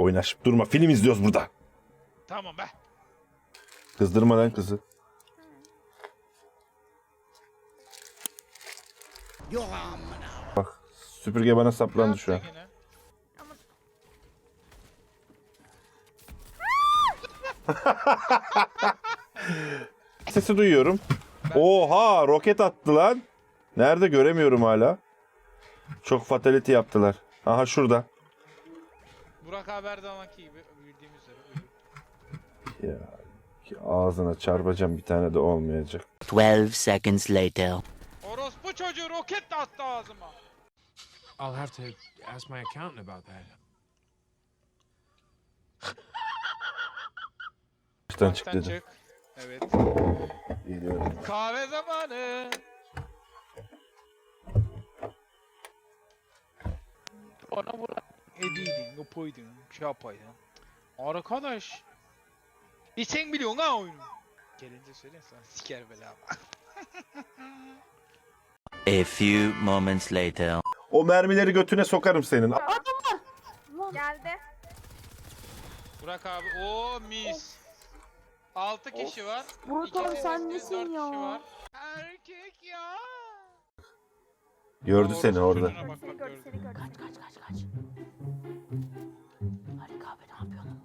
Oynaşıp durma. Film izliyoruz burada. Tamam be. Kızdırma lan kızı. Bak süpürge bana saplandı şu an. Sesi duyuyorum. Oha roket attı lan. Nerede göremiyorum hala. Çok fatality yaptılar. Aha şurada. Burak abi her zamanki gibi bildiğim üzere. Ya ağzına çarpacağım bir tane de olmayacak. 12 seconds later. Orospu çocuğu roket de attı ağzıma. I'll have to ask my accountant about that. Baştan çık Baştan dedim. çık. Evet. Geliyorum. Kahve zamanı. Bana bırak. Ediydin, yapaydın, şey yapaydın. Arkadaş. Bir sen biliyorsun ha oyunu. Gelince söyle sana siker bela. A few moments later. O mermileri götüne sokarım senin. Geldi. Burak abi o mis. 6 kişi var. Burak abi sen nesin kişi ya? var. Erkek ya. Gördü seni orada. çocuğuna Seni gördü, gördü. seni gördü. Kaç kaç kaç kaç. Harika abi ne yapıyorsun?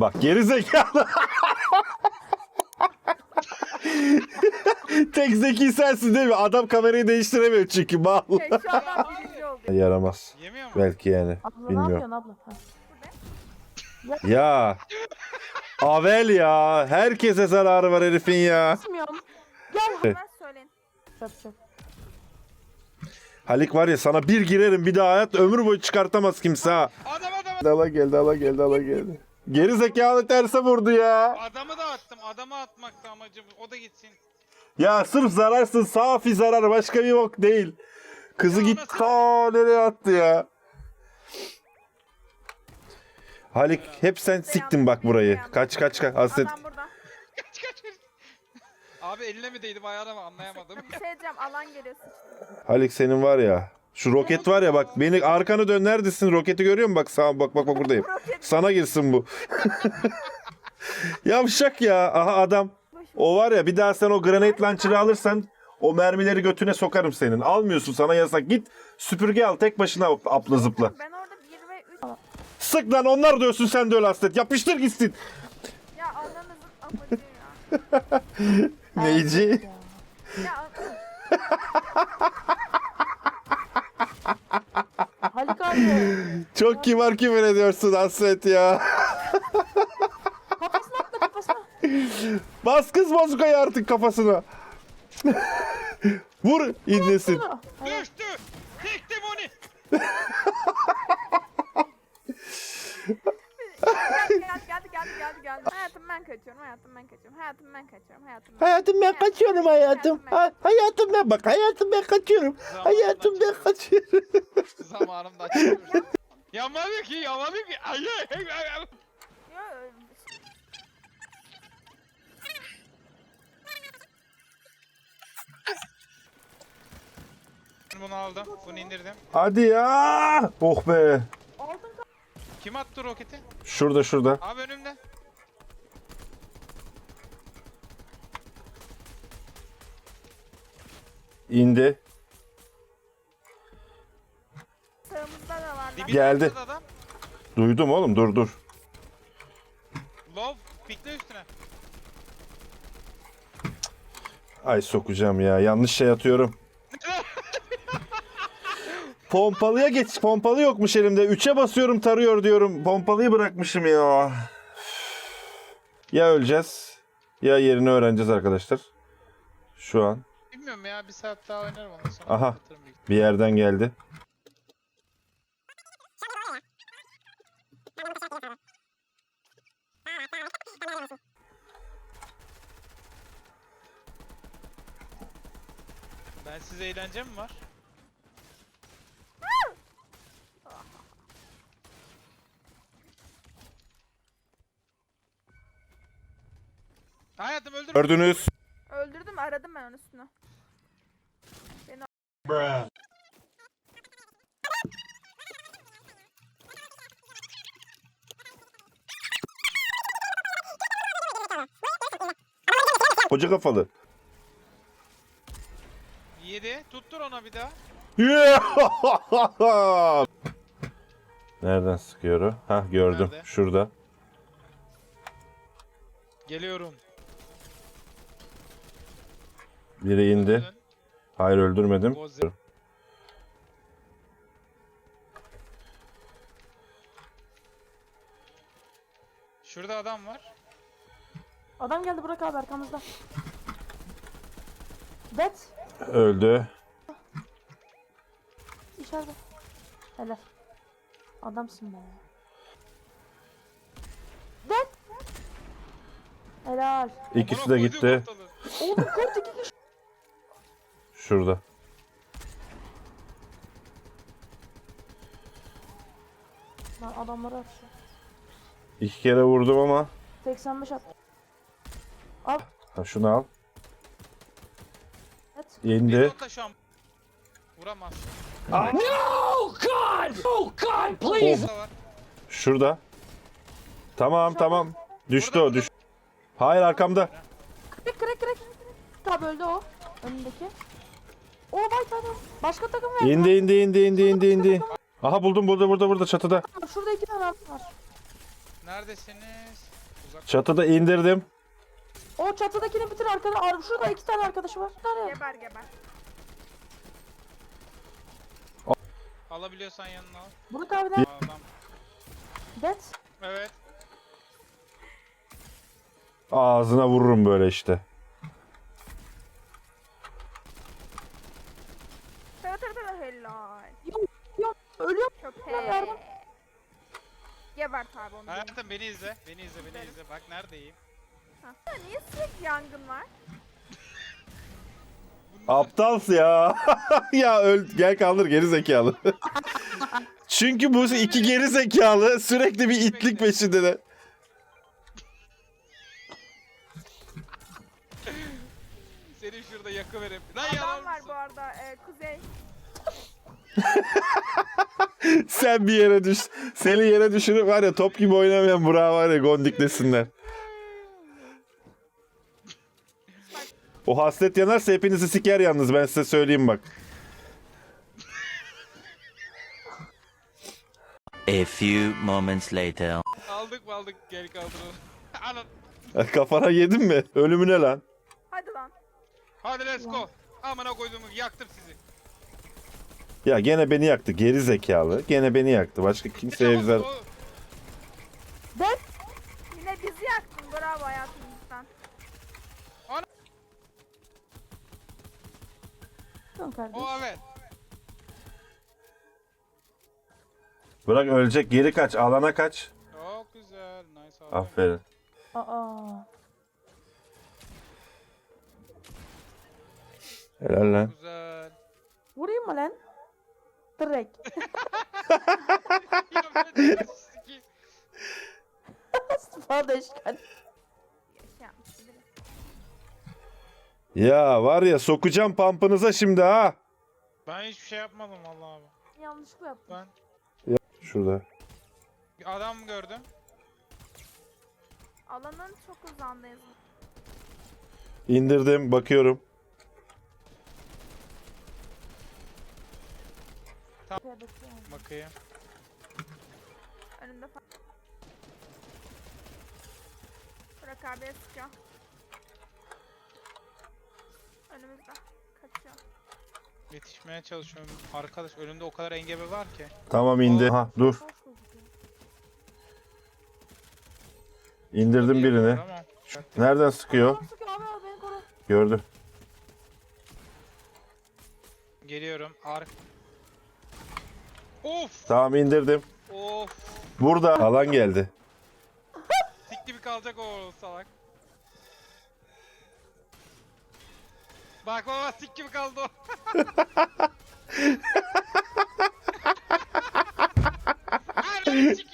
Bak geri zekalı. Tek zeki sensin değil mi? Adam kamerayı değiştiremiyor çünkü mal. Şey, şu an birinci oldu. Yaramaz. Yemiyor mu? Belki yani. Abla ne Bilmiyorum. yapıyorsun abla? Ha. Ya. Avel ya. Herkese zararı var herifin ya. Bilmiyorum. Söyleyin. Çöp çöp. Halik var ya sana bir girerim bir daha hayat ömür boyu çıkartamaz kimse ha. Adam adam Dala geldi ala geldi ala geldi. Geri zekalı terse vurdu ya. adamı da attım. Adamı atmakta amacım. O da gitsin. Ya sırf zararsın safi zarar başka bir bok değil. Kızı git ta nereye attı ya. Halik hep sen siktin bak burayı. Kaç kaç kaç. Hasret. Adam. Abi eline mi değdim ayağına mı anlayamadım. Bir şey diyeceğim alan geliyor sıçtı. Halik senin var ya. Şu roket var ya bak beni arkanı dön neredesin roketi görüyor musun bak sağ bak bak bak buradayım. Sana girsin bu. Yavşak ya. Aha adam. O var ya bir daha sen o granate launcher'ı alırsan o mermileri götüne sokarım senin. Almıyorsun sana yasak. Git süpürge al tek başına apla zıpla. Ben orada 1 ve 3 Sık lan onlar da ölsün sen de öl hasret. Yapıştır gitsin. ya ananızın amacı ya. Neyici? Ya Halika abi. Çok kibar küfür ediyorsun hasret ya. Kafasına atla kafasına. Bas kız bozukayı artık kafasına. Vur inlesin. Tektim onu. geldi geldi geldi geldi geldi. Hayatım ben kaçıyorum hayatım ben kaçıyorum hayatım ben kaçıyorum hayatım ben Hayatım ben kaçıyorum hayatım. Ha- hayatım ben bak hayatım ben kaçıyorum. Hayatım ben kaçıyorum. Zamanımda açıyorum. Yamadı ki yamadı ki. Ay ay ay ay. ay. Ya, Bunu aldım. Bunu indirdim. Hadi ya. Oh be. Kim attı roketi? Şurada şurada. Abi önümde. İndi. Sağımızda da var lan. Dibinde Geldi. Adam. Duydum oğlum dur dur. Love. Pikle üstüne. Ay sokacağım ya. Yanlış şey atıyorum. Pompalıya geç. Pompalı yokmuş elimde. Üçe basıyorum tarıyor diyorum. Pompalıyı bırakmışım ya. Ya öleceğiz ya yerini öğreneceğiz arkadaşlar. Şu an Bilmiyorum ya bir saat daha oynarım ondan sonra. Aha. kapatırım büyük bir yerden geldi. Ben size eğlence mi var? Hayatım öldür. Gördünüz. Bruh. Koca kafalı. Yedi. Tuttur ona bir daha. Nereden sıkıyor o? Hah gördüm. Nerede? Şurada. Geliyorum. Biri indi. Dön. Hayır öldürmedim. Şurada adam var. Adam geldi Burak abi arkamızda. Dead. Öldü. İçeride. Helal. Adamsın be. Dead. Helal. İkisi de gitti. Oğlum kurt iki kişi. Şurada. Lan adamları atıyor. İki kere vurdum ama. 85 at. Al. Ha, şunu al. Dead. Bir İndi. nokta şu an. Vuramaz. Of. Burada var. Şurada. Tamam tamam. Düştü o düş. Hayır arkamda. Kırık kırık kırık. Tabi öldü o. Önündeki. O vay tanrım. Başka takım ver. İndi indi indi indi indi indi. Aha buldum burada burada burada çatıda. Şurada iki tane adam var. Neredesiniz? Uzak. Çatıda indirdim. O çatıdakini bitir arkada. Ar- Şurada iki tane arkadaşı var. Tane. Geber geber. Alabiliyorsan yanına al. Burak abiden. Adam. Dead. Evet. Ağzına vururum böyle işte. Gebert abi onu. Hayatım beni izle. Beni izle beni izle. Bak neredeyim. Ha, Niye sürekli yangın var? Aptalsın ya. ya öl gel kaldır geri zekalı. Çünkü bu iki geri zekalı sürekli bir itlik peşindeler. Seni şurada yakıvereyim. Lan Adam yalan var mısın? bu arada. e, kuzey. Sen bir yere düş. Seni yere düşürüp var ya top gibi oynamayan Burak'ı var ya gondik desinler. O hasret yanarsa hepinizi siker yalnız ben size söyleyeyim bak. A few moments later. Aldık mı aldık gel kaldıralım. Alın. Kafana yedin mi? Ölümüne lan. Hadi lan. Hadi let's go. Amına koyduğumu yaktım sizi. Ya gene beni yaktı geri zekalı. Gene beni yaktı. Başka kimseye o- Dead. Yine bizi yaktın. Bravo hayatımızdan. Dön kardeş. O evet. Bırak ölecek geri kaç alana kaç. Çok güzel. Nice abi. Aferin. Aa. Helal lan. Güzel. Vurayım mı lan? Direkt. Biri. Ya var ya sokacağım pampınıza şimdi ha. Ben hiçbir şey yapmadım vallahi abi. Yanlışlıkla yaptım. Ben Şurada. adam gördüm. Alanın çok uzandayız. İndirdim bakıyorum. Yani. Bakayım. Önümde falan. Bırak abiye sıkıyor. Önümüzde. Kaçıyor. Yetişmeye çalışıyorum. Arkadaş önümde o kadar engebe var ki. Tamam indi. Ha dur. Gözüküyor. İndirdim birini. Ama. Nereden sıkıyor? Adam sıkıyor abi abi beni koru. Gördüm. Geliyorum. Ark. Of! Tamam indirdim. Of! Burada alan geldi. Sik gibi kalacak o salak. Bak baba sik gibi kaldı o. Ananı sik